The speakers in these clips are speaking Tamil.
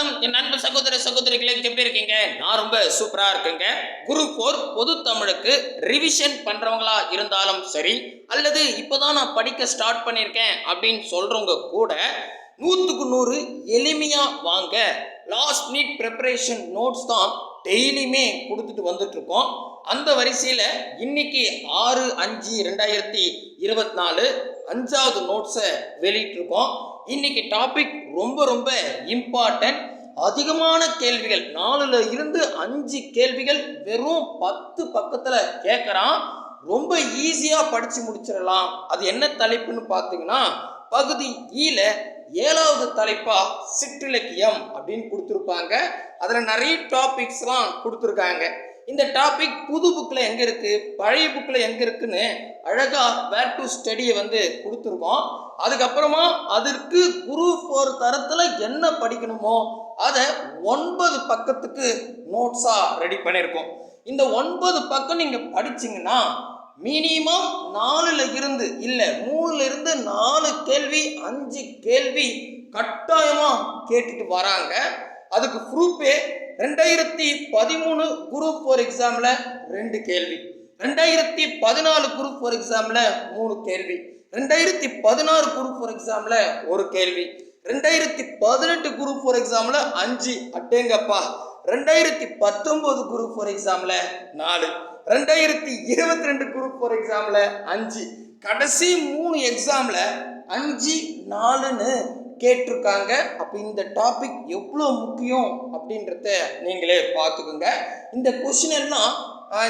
என் நண்பு சகோதர சகோதரிகளே எப்படி இருக்கீங்க? நான் ரொம்ப சூப்பரா இருக்கேங்க. குரு போர் பொது தமிழுக்கு ரிவிஷன் பண்றவங்களா இருந்தாலும் சரி அல்லது இப்போதான் நான் படிக்க ஸ்டார்ட் பண்ணியிருக்கேன் அப்படின்னு சொல்றவங்க கூட நூற்றுக்கு நூறு எளிமையா வாங்க. லாஸ்ட் மினிட் ப்ரிப்பரேஷன் நோட்ஸ் தான் டெய்லியுமே கொடுத்துட்டு வந்துட்டு இருக்கோம். அந்த வரிசையில் இன்னைக்கு ஆறு அஞ்சு ரெண்டாயிரத்தி இருபத்தி நாலு அஞ்சாவது நோட்ஸை வெளியிட்டிருக்கோம். இன்னைக்கு டாபிக் ரொம்ப ரொம்ப இம்பார்ட்டன்ட் அதிகமான கேள்விகள் நாலுல இருந்து அஞ்சு கேள்விகள் வெறும் பத்து பக்கத்தில் கேட்குறான் ரொம்ப ஈஸியாக படித்து முடிச்சிடலாம். அது என்ன தலைப்புன்னு பார்த்தீங்கன்னா பகுதி ஈல ஏழாவது தலைப்பா சிற்றிலக்கியம் அப்படின்னு கொடுத்துருப்பாங்க. அதில் நிறைய டாபிக்ஸ்லாம் கொடுத்துருக்காங்க. இந்த டாபிக் புது புக்கில் எங்கே இருக்குது பழைய புக்கில் எங்கே இருக்குன்னு அழகாக வேர் டு ஸ்டடியை வந்து கொடுத்துருக்கோம். அதுக்கப்புறமா அதற்கு குரு ஃபோர் தரத்தில் என்ன படிக்கணுமோ அதை ஒன்பது பக்கத்துக்கு நோட்ஸாக ரெடி பண்ணியிருக்கோம் இந்த ஒன்பது பக்கம் நீங்கள் படிச்சிங்கன்னா மினிமம் நாலுல இருந்து இல்லை மூணுல இருந்து நாலு கேள்வி அஞ்சு கேள்வி கட்டாயமாக கேட்டுட்டு வராங்க. அதுக்கு ப்ரூஃபே ரெண்டாயிரத்தி பதிமூணு குரூப் ஃபோர் எக்ஸாமில் ரெண்டு கேள்வி. ரெண்டாயிரத்தி பதினாலு குரூப் ஃபோர் எக்ஸாமில் மூணு கேள்வி. ரெண்டாயிரத்தி பதினாறு குரூப் ஃபோர் எக்ஸாமில் ஒரு கேள்வி. ரெண்டாயிரத்தி பதினெட்டு குரூப் ஃபோர் எக்ஸாமில் அஞ்சு அட்டேங்கப்பா ரெண்டாயிரத்தி பத்தொம்போது குரூப் ஃபோர் எக்ஸாமில் நாலு. ரெண்டாயிரத்தி இருபத்தி ரெண்டு குரூப் ஃபோர் எக்ஸாமில் அஞ்சு. கடைசி மூணு எக்ஸாமில் அஞ்சு நாலுன்னு கேட்டிருக்காங்க. அப்போ இந்த டாபிக் எவ்வளோ முக்கியம் அப்படின்றத நீங்களே பார்த்துக்குங்க. இந்த கொஷின் எல்லாம்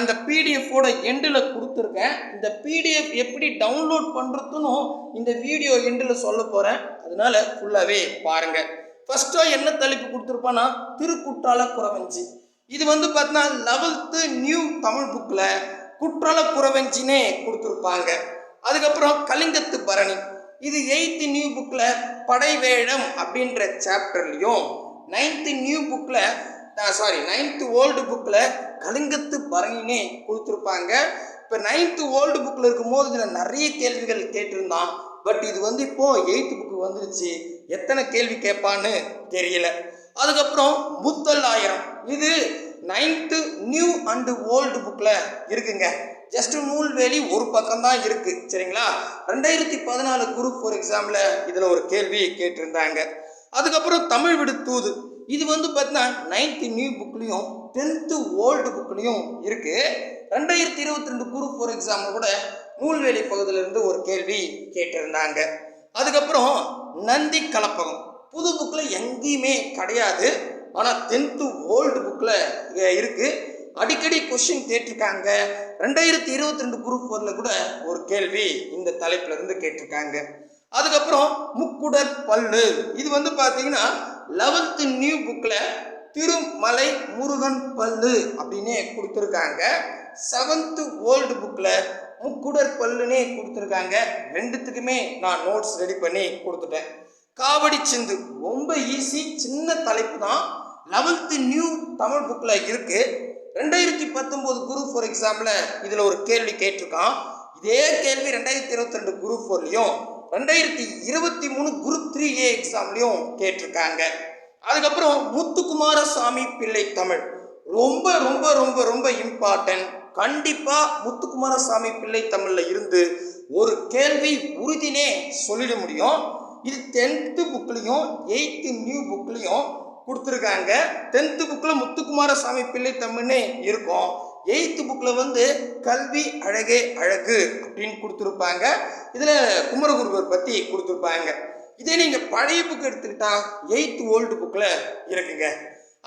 இந்த பிடிஎஃபோட எண்டில் கொடுத்துருக்கேன். இந்த பிடிஎஃப் எப்படி டவுன்லோட் பண்ணுறதுன்னு இந்த வீடியோ எண்டில் சொல்ல போகிறேன் அதனால ஃபுல்லாகவே பாருங்கள் ஃபஸ்ட்டாக என்ன தலைப்பு கொடுத்துருப்பான்னா திருக்குற்றால குறவஞ்சி இது வந்து பார்த்தீங்கன்னா லெவல்த்து நியூ தமிழ் புக்கில் குற்றால குறவஞ்சினே கொடுத்துருப்பாங்க. அதுக்கப்புறம் கலிங்கத்து பரணி. இது எயித்து நியூ புக்கில் படைவேழம் அப்படின்ற சாப்டர்லையும் நைன்த்து நியூ புக்கில் சாரி நைன்த்து ஓல்டு புக்கில் கலிங்கத்து பரணினே கொடுத்துருப்பாங்க. இப்போ நைன்த்து ஓல்டு புக்கில் இருக்கும்போது இதில் நிறைய கேள்விகள் கேட்டிருந்தான். பட் இது வந்து இப்போ எயித்து புக்கு வந்துருச்சு. எத்தனை கேள்வி கேட்பான்னு தெரியல. அதுக்கப்புறம் முத்தல் ஆயிரம். இது நைன்த்து நியூ அண்டு ஓல்டு புக்கில் இருக்குங்க. ஜஸ்ட் நூல்வேலி ஒரு பக்கம் தான் இருக்கு. சரிங்களா? ரெண்டாயிரத்தி பதினாலு குரூப் ஃபோர் எக்ஸாமில் இதில் ஒரு கேள்வி கேட்டிருந்தாங்க. அதுக்கப்புறம் தமிழ் விடு தூது. இது வந்து பார்த்தீங்கன்னா நைன்த்து நியூ புக்லேயும் டென்த்து ஓல்டு புக்லேயும் இருக்கு. ரெண்டாயிரத்தி இருபத்தி ரெண்டு குரூப் ஃபோர் எக்ஸாமில் கூட நூல்வேலி பகுதியிலிருந்து ஒரு கேள்வி கேட்டிருந்தாங்க. அதுக்கப்புறம் நந்தி கலப்பகம். புது புக்கில் எங்கேயுமே கிடையாது. ஆனால் டென்த்து ஓல்டு புக்கில் இருக்குது அடிக்கடி கொஷின் கேட்டிருக்காங்க. ரெண்டாயிரத்தி இருபத்தி ரெண்டு குரூப் ஃபோரில் கூட ஒரு கேள்வி இந்த தலைப்புல இருந்து கேட்டிருக்காங்க. அதுக்கப்புறம் முக்குடர் பல்லு. இது வந்து பார்த்தீங்கன்னா லெவல்த்து நியூ புக்கில் திருமலை முருகன் பல்லு அப்படின்னே கொடுத்துருக்காங்க. செவன்த்து ஓல்டு புக்கில் முக்குடர் பல்லுனே கொடுத்துருக்காங்க. ரெண்டுத்துக்குமே நான் நோட்ஸ் ரெடி பண்ணி கொடுத்துட்டேன். காவடி சிந்து ரொம்ப ஈஸி சின்ன தலைப்பு தான். லெவல்த்து நியூ தமிழ் புக்கில் இருக்குது ரெண்டாயிரத்தி பத்தொம்போது குரூப் ஃபோர் எக்ஸாமில் இதில் ஒரு கேள்வி கேட்டிருக்கான். இதே கேள்வி ரெண்டாயிரத்தி இருபத்தி ரெண்டு குரூப் ஃபோர்லேயும் ரெண்டாயிரத்தி இருபத்தி மூணு குரூப் த்ரீ ஏ எக்ஸாம்லேயும் கேட்டிருக்காங்க. அதுக்கப்புறம் முத்துக்குமாரசாமி பிள்ளை தமிழ். ரொம்ப ரொம்ப ரொம்ப ரொம்ப இம்பார்ட்டன்ட் கண்டிப்பாக முத்துக்குமாரசாமி பிள்ளை தமிழில் இருந்து ஒரு கேள்வி உறுதினே சொல்லிட முடியும். இது டென்த்து புக்லேயும் எயித்து நியூ புக்லேயும் கொடுத்துருக்காங்க. டென்த்து புக்கில் முத்துக்குமாரசாமி பிள்ளை தமிழ்னே இருக்கும். எயித்து புக்கில் வந்து கல்வி அழகே அழகு அப்படின்னு கொடுத்துருப்பாங்க. இதில் குமரகுருவர் பற்றி கொடுத்துருப்பாங்க. இதே நீங்கள் பழைய புக் எடுத்துக்கிட்டா எயித்து ஓல்டு புக்கில் இருக்குங்க.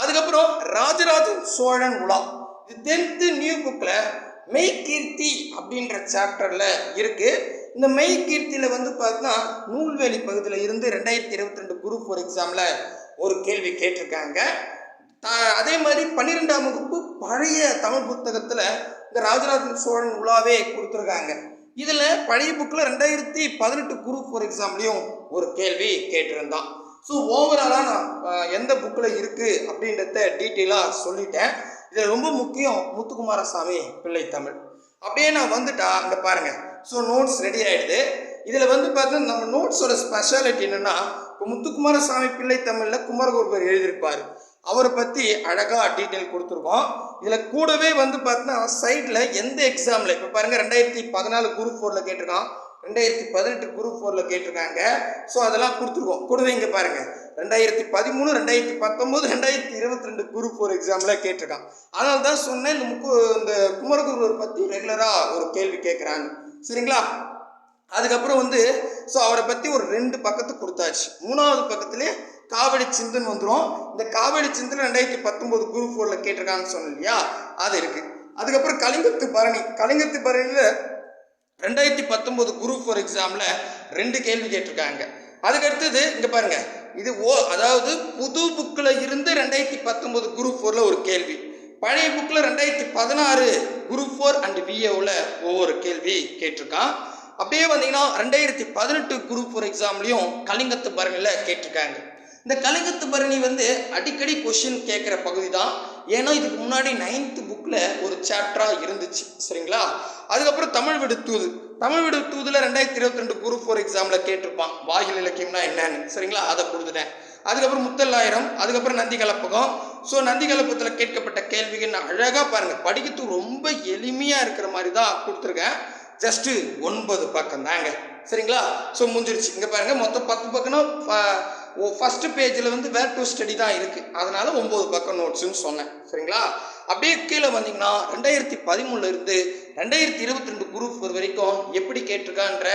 அதுக்கப்புறம் ராஜராஜ சோழன் உலா. இது டென்த்து நியூ புக்கில் மெய்கீர்த்தி அப்படின்ற சாப்டரில் இருக்குது இந்த மெய்கீர்த்தியில் வந்து பார்த்தீங்கன்னா நூல்வேலி பகுதியில் இருந்து ரெண்டாயிரத்தி இருபத்தி ரெண்டு குரூப் ஃபோர் எக்ஸாமில் ஒரு கேள்வி கேட்டிருக்காங்க. த- அதே மாதிரி பன்னிரெண்டாம் வகுப்பு பழைய தமிழ் புத்தகத்தில் இந்த ராஜராஜன் சோழன் உலாவே கொடுத்துருக்காங்க. இதில் பழைய புக்கில் ரெண்டாயிரத்தி பதினெட்டு குரூப் ஃபோர் எக்ஸாம்லேயும் ஒரு கேள்வி கேட்டிருந்தான். ஸோ ஓவராலாக நான் எந்த புக்கில் இருக்குது அப்படின்றத டீட்டெயிலாக சொல்லிட்டேன். இதில் ரொம்ப முக்கியம் முத்துக்குமாரசாமி பிள்ளை தமிழ். அப்படியே நான் வந்துட்டா அங்கே பாருங்கள் ஸோ நோட்ஸ் ரெடி ஆகிடுது இதில் வந்து பார்த்தீங்கன்னா நம்ம நோட்ஸோட ஸ்பெஷாலிட்டி என்னென்னா இப்போ முத்துக்குமாரசாமி பிள்ளை தமிழில் குமரகுருபர் எழுதியிருப்பார். அவரை பற்றி அழகாக டீட்டெயில் கொடுத்துருக்கோம். இதில் கூடவே வந்து பார்த்தீங்கன்னா சைடில் எந்த எக்ஸாமில் இப்போ பாருங்கள் ரெண்டாயிரத்தி பதினாலு குரூப் ஃபோரில் கேட்டிருக்கான். ரெண்டாயிரத்தி பதினெட்டு குரூப் ஃபோரில் கேட்டிருக்காங்க. ஸோ அதெல்லாம் கொடுத்துருக்கோம். கூடவே இங்கே பாருங்கள் ரெண்டாயிரத்தி பதிமூணு ரெண்டாயிரத்தி பத்தொம்போது ரெண்டாயிரத்தி இருபத்தி ரெண்டு குரூப் ஃபோர் எக்ஸாமில் கேட்டிருக்கான். அதனால தான் சொன்னேன் இந்த முக்கு இந்த குமரகுருவர் பற்றி ரெகுலராக ஒரு கேள்வி கேட்குறாங்க சரிங்களா? அதுக்கப்புறம் வந்து ஸோ அவரை பற்றி ஒரு ரெண்டு பக்கத்து கொடுத்தாச்சு. மூணாவது பக்கத்துலேயே காவடி சிந்துன்னு வந்துடும் இந்த காவடி சிந்துன்னு ரெண்டாயிரத்தி பத்தொம்போது குரூப் ஃபோரில் கேட்டிருக்காங்கன்னு சொன்னேன் இல்லையா அது இருக்குது அதுக்கப்புறம் கலிங்கத்து பரணி. கலிங்கத்து பரணியில் ரெண்டாயிரத்தி பத்தொம்போது குரூப் ஃபோர் எக்ஸாமில் ரெண்டு கேள்வி கேட்டிருக்காங்க. அதுக்கடுத்தது இங்கே பாருங்க. இது ஓ அதாவது புது புக்கில் இருந்து ரெண்டாயிரத்தி பத்தொம்போது குரூப் ஃபோரில் ஒரு கேள்வி. பழைய புக்கில் ரெண்டாயிரத்தி பதினாறு குரூப் ஃபோர் அண்ட் பிஏவில் ஒவ்வொரு கேள்வி கேட்டிருக்கான். அப்படியே வந்தீங்கன்னா ரெண்டாயிரத்தி பதினெட்டு குரூப் ஃபோர் எக்ஸாம்லேயும் கலிங்கத்து பரணியில் கேட்டிருக்காங்க. இந்த கலிங்கத்து பரணி வந்து அடிக்கடி கொஷின் கேட்குற பகுதி தான் ஏன்னா இதுக்கு முன்னாடி நைன்த்து புக்கில் ஒரு சாப்டராக இருந்துச்சு. சரிங்களா? அதுக்கப்புறம் தமிழ் விடுத்தூது தூது. தமிழ் விடுத்தூதில் ரெண்டாயிரத்தி இருபத்தி ரெண்டு குரூப் ஃபோர் எக்ஸாமில் கேட்டிருப்பான். வாயில் இலக்கியம்னா என்னன்னு. சரிங்களா? அதை கொடுத்துட்டேன். அதுக்கப்புறம் முத்தல்லாயிரம் அதுக்கப்புறம் நந்தி கலப்பகம் ஸோ நந்தி கலப்பத்தில் கேட்கப்பட்ட கேள்விகள் அழகாக பாருங்கள் படிக்கிறதுக்கு ரொம்ப எளிமையாக இருக்கிற மாதிரி தான் கொடுத்துருக்கேன். ஜஸ்ட்டு ஒன்பது பக்கம் தாங்க சரிங்களா? ஸோ முடிஞ்சிருச்சு. இங்கே பாருங்கள் மொத்தம் பத்து பக்கம்னா ஃபஸ்ட்டு பேஜில் வந்து வேர் டு ஸ்டடி தான் இருக்குது அதனால் ஒம்பது பக்கம் நோட்ஸுன்னு சொன்னேன். சரிங்களா? அப்படியே கீழே வந்தீங்கன்னா ரெண்டாயிரத்தி பதிமூணுல இருந்து ரெண்டாயிரத்தி இருபத்தி ரெண்டு குரூப் ஒரு வரைக்கும் எப்படி கேட்டிருக்கான்ற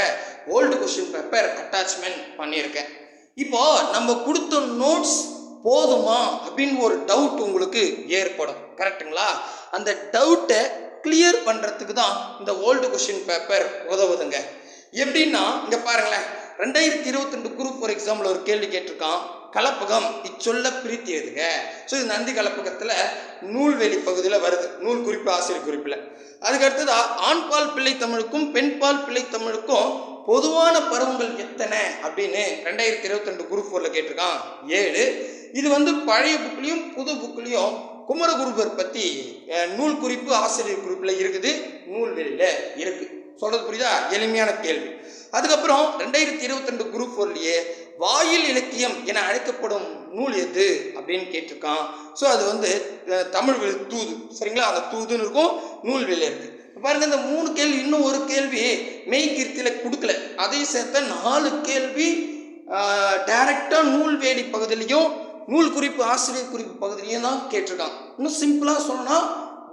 ஓல்டு கொஷின் பேப்பர் அட்டாச்மெண்ட் பண்ணியிருக்கேன். இப்போ நம்ம கொடுத்த நோட்ஸ் போதுமா அப்படின்னு ஒரு டவுட் உங்களுக்கு ஏற்படும். கரெக்ட்டுங்களா அந்த டவுட்டை கிளியர் பண்ணுறதுக்கு தான் இந்த ஓல்டு கொஷின் பேப்பர் உதவுதுங்க. எப்படின்னா இங்கே பாருங்களேன். ரெண்டாயிரத்தி இருபத்தி ரெண்டு குரூப் ஃபார் எக்ஸாம்பிள் ஒரு கேள்வி கேட்டிருக்கான். கலப்பகம் இச்சொல்ல பிரித்தி எதுங்க ஸோ இது நந்தி கலப்பகத்தில் நூல்வெளி பகுதியில் வருது. நூல் குறிப்பு ஆசிரியர் குறிப்பில். அதுக்கு அடுத்ததா ஆண்பால் பிள்ளை தமிழுக்கும் பெண்பால் பிள்ளை தமிழுக்கும் பொதுவான பருவங்கள் எத்தனை? அப்படின்னு ரெண்டாயிரத்தி இருபத்தி ரெண்டு குரூப் ஃபோரில் கேட்டிருக்கான். ஏழு. இது வந்து பழைய புக்லேயும் புது புக்லேயும் குமரகுருபர் பற்றி நூல் குறிப்பு ஆசிரியர் குறிப்பில் இருக்குது. நூல்வெளியில் இருக்குது சொல்கிறது புரியுதா? எளிமையான கேள்வி. அதுக்கப்புறம் ரெண்டாயிரத்தி இருபத்தி ரெண்டு குரூப் ஃபோர்லேயே வாயில் இலக்கியம் என அழைக்கப்படும் நூல் எது அப்படின்னு கேட்டிருக்கான். ஸோ அது வந்து தமிழ் தூது. சரிங்களா? அந்த தூதுன்னு இருக்கும் நூல்வெளி இருக்குது பாருங்க இந்த மூணு கேள்வி இன்னும் ஒரு கேள்வி மெய்கீர்த்தியில் கொடுக்கல. அதையும் சேர்த்த நாலு கேள்வி டைரக்டாக நூல்வேலி பகுதியிலையும் நூல் குறிப்பு ஆசிரியர் குறிப்பு பகுதியிலையும் தான் கேட்டிருக்கான் இன்னும் சிம்பிளாக சொல்லணும்னா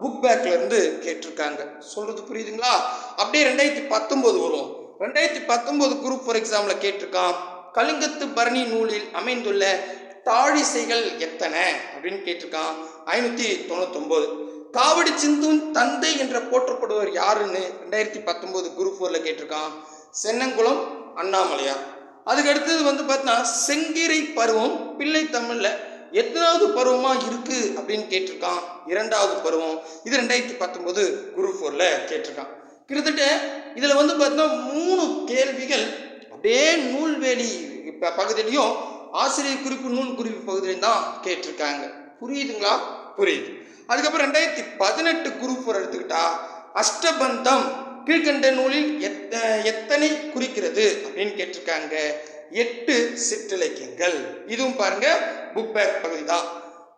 புக் பேக்ல இருந்து கேட்டிருக்காங்க. சொல்றது புரியுதுங்களா? அப்படியே ரெண்டாயிரத்தி பத்தொம்போது வரும். ரெண்டாயிரத்தி பத்தொம்போது குரூப் ஃபார் எக்ஸாமில் கேட்டிருக்கான். கலிங்கத்து பரணி நூலில் அமைந்துள்ள தாழிசைகள் எத்தனை? அப்படின்னு கேட்டிருக்கான். ஐநூற்றி தொண்ணூத்தொம்போது காவடி சிந்துன் தந்தை என்ற போற்றப்படுவர் யாருன்னு ரெண்டாயிரத்தி பத்தொம்போது குரூப் ஃபோரில் கேட்டிருக்கான். சென்னங்குளம் அண்ணாமலையார். அதுக்கு அடுத்தது வந்து பார்த்தீங்கன்னா செங்கிரை பருவம் பிள்ளை தமிழில் எத்தனாவது பருவமாக இருக்குது அப்படின்னு கேட்டிருக்கான். இரண்டாவது பருவம். இது ரெண்டாயிரத்தி பத்தொம்போது குரூப் ஃபோரில் கேட்டிருக்கான். கிட்டத்தட்ட இதில் வந்து பார்த்தீங்கன்னா மூணு கேள்விகள் அப்படியே நூல்வேலி பகுதியிலையும் ஆசிரியர் குறிப்பு நூல் குறிப்பு பகுதியிலையும் தான் கேட்டிருக்காங்க. புரியுதுங்களா? புரியுது. அதுக்கப்புறம் ரெண்டாயிரத்தி பதினெட்டு குரூப் ஃபோர் எடுத்துக்கிட்டா அஷ்டபந்தம் கீழ்கண்ட நூலில் எத்த எத்தனை குறிக்கிறது அப்படின்னு கேட்டிருக்காங்க. எட்டு சிற்றிலக்கியங்கள். இதுவும் பாருங்க புக் பேக் பகுதி தான்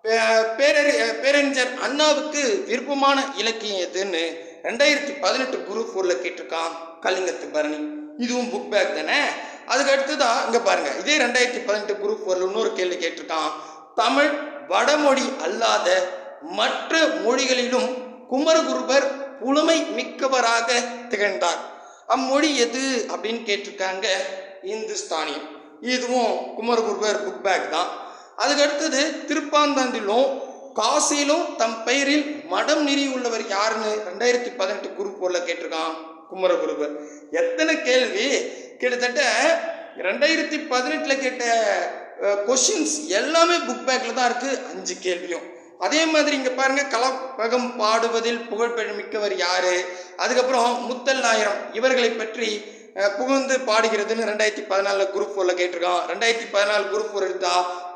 பே- பேரறி பேரறிஞர் அண்ணாவுக்கு விருப்பமான இலக்கியம் எதுன்னு ரெண்டாயிரத்தி பதினெட்டு குரூப் ஃபோரில் கேட்டிருக்கான் கலிங்கத்து பரணி. இதுவும் புக் பேக் தானே? அதுக்கு அடுத்ததான் இங்கே பாருங்க இதே ரெண்டாயிரத்தி பதினெட்டு குரூப் ஃபோரில் இன்னொரு கேள்வி கேட்டிருக்கான். தமிழ் வடமொழி அல்லாத மற்ற மொழிகளிலும் குமரகுருபர் புலமை மிக்கவராக திகழ்ந்தார். அம்மொழி எது அப்படின்னு கேட்டிருக்காங்க இந்துஸ்தானியம் இதுவும் குமரகுருவர் புக் பேக் தான். அதுக்கு அடுத்தது திருப்பாந்தாண்டிலும் காசியிலும் தம் பெயரில் மடம் நெறி உள்ளவர் யாருன்னு ரெண்டாயிரத்தி பதினெட்டு குரூப் போல கேட்டிருக்கான் குமரகுருவர். எத்தனை கேள்வி? கிட்டத்தட்ட ரெண்டாயிரத்தி பதினெட்டில் கேட்ட கொஷின்ஸ் எல்லாமே புக் பேக்கில் தான் இருக்குது அஞ்சு கேள்வியும். அதே மாதிரி இங்கே பாருங்கள் கலப்பகம் பாடுவதில் புகழ்பெற மிக்கவர் யார்? அதுக்கப்புறம் முத்தல்லாயிரம் இவர்களை பற்றி புகழ்ந்து பாடுகிறதுன்னு ரெண்டாயிரத்தி பதினாலில் குரூப் ஃபோரில் கேட்டிருக்கான். ரெண்டாயிரத்தி பதினாலு குரூப் ஃபோர் எடுத்தா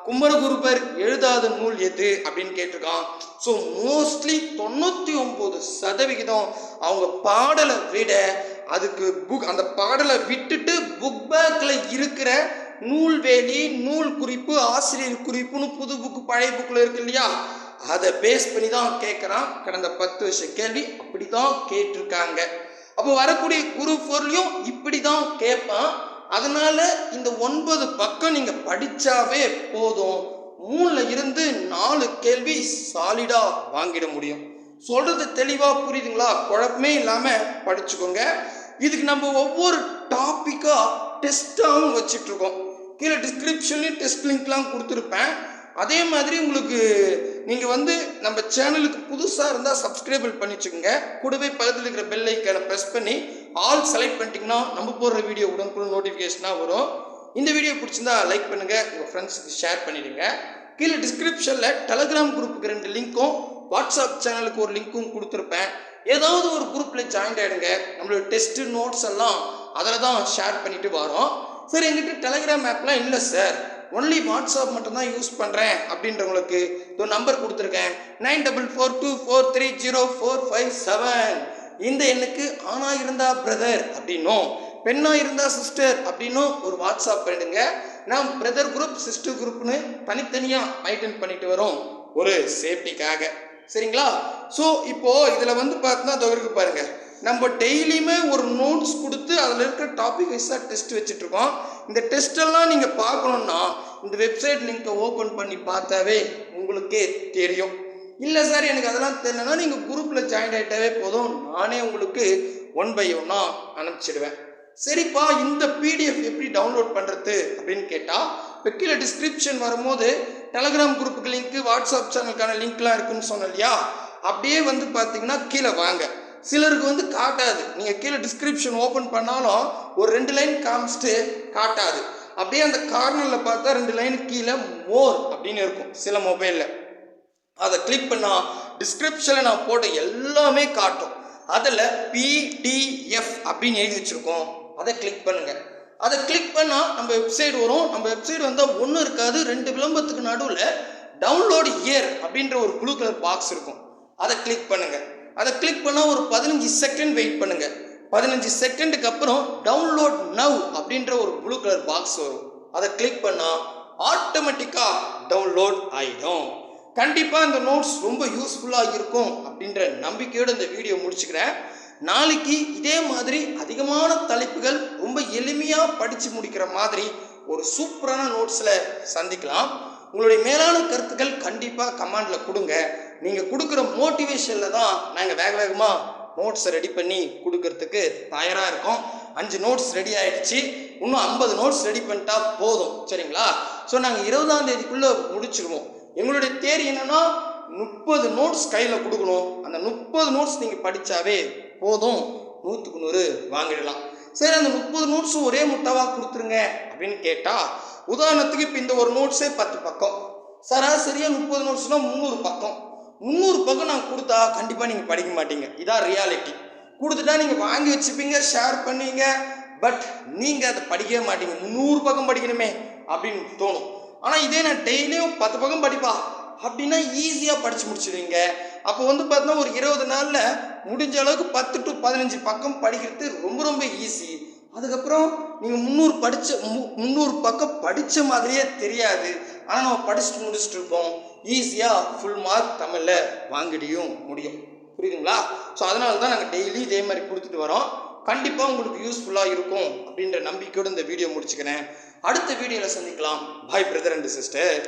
குமரகுருபர் எழுதாத நூல் எது? அப்படின்னு கேட்டிருக்கான். ஸோ மோஸ்ட்லி தொண்ணூற்றி ஒம்பது சதவிகிதம் அவங்க பாடலை விட அதுக்கு புக் அந்த பாடலை விட்டுட்டு புக் பேக்கில் இருக்கிற நூல்வேலி நூல் குறிப்பு ஆசிரியர் குறிப்புன்னு புது புக்கு பழைய புக்கில் இருக்கு இல்லையா? அதை பேஸ் பண்ணி தான் கேட்குறான் கடந்த பத்து வருஷ கேள்வி அப்படி தான் கேட்டிருக்காங்க. அப்போ வரக்கூடிய குரு பொருளையும் இப்படி தான் கேட்பான். அதனால் இந்த ஒன்பது பக்கம் நீங்கள் படித்தாவே போதும். மூணில் இருந்து நாலு கேள்வி சாலிடாக வாங்கிட முடியும். சொல்கிறது தெளிவாக புரியுதுங்களா? குழப்பமே இல்லாமல் படிச்சுக்கோங்க. இதுக்கு நம்ம ஒவ்வொரு டாப்பிக்காக டெஸ்ட்டாகவும் வச்சிட்ருக்கோம் கீழே டிஸ்கிரிப்ஷன்லேயும் டெஸ்ட் லிங்க்லாம் கொடுத்துருப்பேன். அதே மாதிரி உங்களுக்கு நீங்கள் வந்து நம்ம சேனலுக்கு புதுசாக இருந்தால் சப்ஸ்கிரைபிள் பண்ணி வச்சுக்கோங்க கூடவே பக்கத்தில் இருக்கிற பெல் ஐக்கானை ப்ரெஸ் பண்ணி ஆல் செலக்ட் பண்ணிட்டீங்கன்னா நம்ம போடுற வீடியோ உடனுக்குடன் நோட்டிஃபிகேஷனாக வரும். இந்த வீடியோ பிடிச்சிருந்தா லைக் பண்ணுங்கள் உங்கள் ஃப்ரெண்ட்ஸுக்கு ஷேர் பண்ணிடுங்க. கீழே டிஸ்கிரிப்ஷனில் டெலகிராம் குரூப்புக்கு ரெண்டு லிங்க்கும் வாட்ஸ்அப் சேனலுக்கு ஒரு லிங்க்கும் கொடுத்துருப்பேன். ஏதாவது ஒரு குரூப்பில் ஜாயின் ஆகிடுங்க நம்மளோட டெஸ்ட்டு நோட்ஸ் எல்லாம் அதில் தான் ஷேர் பண்ணிட்டு வரோம். சார் எங்கிட்ட டெலகிராம் ஆப்லாம் இல்லை சார் ஒன்லி வாட்ஸ்அப் மட்டும்தான் யூஸ் பண்ணுறேன் அப்படின்றவங்களுக்கு இதோ நம்பர் கொடுத்துருக்கேன். Nine double four two four three zero four five seven. இந்த எண்ணுக்கு ஆணாக இருந்தால் பிரதர் அப்படின்னும் பெண்ணாக இருந்தால் சிஸ்டர் அப்படின்னும் ஒரு வாட்ஸ்அப் பண்ணிடுங்க நான் பிரதர் குரூப் சிஸ்டர் குரூப்னு தனித்தனியாக மெயின்டைன் பண்ணிட்டு வரோம். ஒரு சேஃப்டிக்காக சரிங்களா? ஸோ இப்போது இதில் வந்து பார்த்தீங்கன்னா இதோ பாருங்கள் நம்ம டெய்லியுமே ஒரு நோட்ஸ் கொடுத்து அதில் இருக்கிற டாபிக் வைஸாக டெஸ்ட் வச்சுட்ருக்கோம் இந்த டெஸ்ட்டெல்லாம் நீங்கள் பார்க்கணுன்னா இந்த வெப்சைட் லிங்கை ஓப்பன் பண்ணி பார்த்தாவே உங்களுக்கே தெரியும். இல்லை சார் எனக்கு அதெல்லாம் தெரியலன்னா நீங்கள் குரூப்பில் ஜாயின் ஆகிட்டாவே போதும். நானே உங்களுக்கு ஒன் பை ஒன்னாக அனுப்பிச்சிடுவேன். சரிப்பா இந்த பிடிஎஃப் எப்படி டவுன்லோட் பண்ணுறது அப்படின்னு கேட்டால் இப்போ கீழே டிஸ்கிரிப்ஷன் வரும்போது டெலகிராம் குரூப்புக்கு லிங்க்கு வாட்ஸ்அப் சேனலுக்கான லிங்க்லாம் இருக்குன்னு சொன்னோம் இல்லையா? அப்படியே வந்து பார்த்தீங்கன்னா கீழே வாங்க. சிலருக்கு வந்து காட்டாது. நீங்கள் கீழே டிஸ்கிரிப்ஷன் ஓப்பன் பண்ணாலும் ஒரு ரெண்டு லைன் காமிச்சிட்டு காட்டாது. அப்படியே அந்த கார்னரில் பார்த்தா ரெண்டு லைன் கீழே மோர் அப்படின்னு இருக்கும். சில மொபைலில் அதை கிளிக் பண்ணால் டிஸ்கிரிப்ஷனில் நான் போட்ட எல்லாமே காட்டும். அதில் பிடிஎஃப் அப்படின்னு எழுதி வச்சுருக்கோம். அதை கிளிக் பண்ணுங்கள் அதை கிளிக் பண்ணால் நம்ம வெப்சைட் வரும். நம்ம வெப்சைட் வந்தால் ஒன்றும் இருக்காது ரெண்டு விளம்பரத்துக்கு நடுவில் டவுன்லோடு இயர் அப்படின்ற ஒரு ப்ளூ கலர் பாக்ஸ் இருக்கும். அதை கிளிக் பண்ணுங்கள் அதை கிளிக் பண்ணால் ஒரு பதினஞ்சு செகண்ட் வெயிட் பண்ணுங்கள் பதினஞ்சு செகண்டுக்கு அப்புறம் டவுன்லோட் நவ் அப்படின்ற ஒரு ப்ளூ கலர் பாக்ஸ் வரும். அதை கிளிக் பண்ணால் ஆட்டோமேட்டிக்காக டவுன்லோட் ஆகிடும் கண்டிப்பாக இந்த நோட்ஸ் ரொம்ப யூஸ்ஃபுல்லாக இருக்கும் அப்படின்ற நம்பிக்கையோடு இந்த வீடியோ முடிச்சுக்கிறேன். நாளைக்கு இதே மாதிரி அதிகமான தலைப்புகள் ரொம்ப எளிமையாக படித்து முடிக்கிற மாதிரி ஒரு சூப்பரான நோட்ஸில் சந்திக்கலாம். உங்களுடைய மேலான கருத்துக்கள் கண்டிப்பாக கமெண்டில் கொடுங்க. நீங்கள் கொடுக்குற மோட்டிவேஷனில் தான் நாங்கள் வேக வேகமாக நோட்ஸை ரெடி பண்ணி கொடுக்கறதுக்கு தயாராக இருக்கோம். அஞ்சு நோட்ஸ் ரெடி ஆகிடுச்சி இன்னும் ஐம்பது நோட்ஸ் ரெடி பண்ணிட்டா போதும். சரிங்களா? ஸோ நாங்கள் இருபதாம் தேதிக்குள்ளே முடிச்சிருவோம். எங்களுடைய தேரி என்னன்னா முப்பது நோட்ஸ் கையில் கொடுக்கணும். அந்த முப்பது நோட்ஸ் நீங்கள் படித்தாவே போதும். நூற்றுக்கு நூறு வாங்கிடலாம். சரி அந்த முப்பது நோட்ஸும் ஒரே முட்டாவாக கொடுத்துருங்க அப்படின்னு கேட்டால் உதாரணத்துக்கு இப்போ இந்த ஒரு நோட்ஸே பத்து பக்கம். சராசரியாக முப்பது நோட்ஸ்னால் முந்நூறு பக்கம். முந்நூறு பக்கம் நான் கொடுத்தா கண்டிப்பாக நீங்கள் படிக்க மாட்டீங்க. இதான் ரியாலிட்டி கொடுத்துட்டா நீங்கள் வாங்கி வச்சுப்பீங்க ஷேர் பண்ணுவீங்க. பட் நீங்கள் அதை படிக்கவே மாட்டீங்க. முந்நூறு பக்கம் படிக்கணுமே அப்படின்னு தோணும். ஆனால் இதே நான் டெய்லியும் பத்து பக்கம் படிப்பா. அப்படின்னா ஈஸியாக படித்து முடிச்சிடுவீங்க. அப்போ வந்து பார்த்தீங்கன்னா ஒரு இருபது நாளில் முடிஞ்ச அளவுக்கு பத்து டு பதினஞ்சு பக்கம் படிக்கிறது ரொம்ப ரொம்ப ஈஸி அதுக்கப்புறம் நீங்கள் முந்நூறு படித்த மு முந்நூறு பக்கம் படித்த மாதிரியே தெரியாது. ஆனால் நம்ம படிச்சுட்டு முடிச்சுட்டு இருப்போம். ஈஸியாக ஃபுல் மார்க் தமிழில் வாங்கிடியும் முடியும். புரியுதுங்களா? ஸோ அதனால தான் நாங்கள் டெய்லி இதே மாதிரி கொடுத்துட்டு வரோம். கண்டிப்பாக உங்களுக்கு யூஸ்ஃபுல்லாக இருக்கும் அப்படின்ற நம்பிக்கையோடு இந்த வீடியோ முடிச்சுக்கிறேன். அடுத்த வீடியோவில் சந்திக்கலாம். பாய் பிரதர் அண்ட் சிஸ்டர்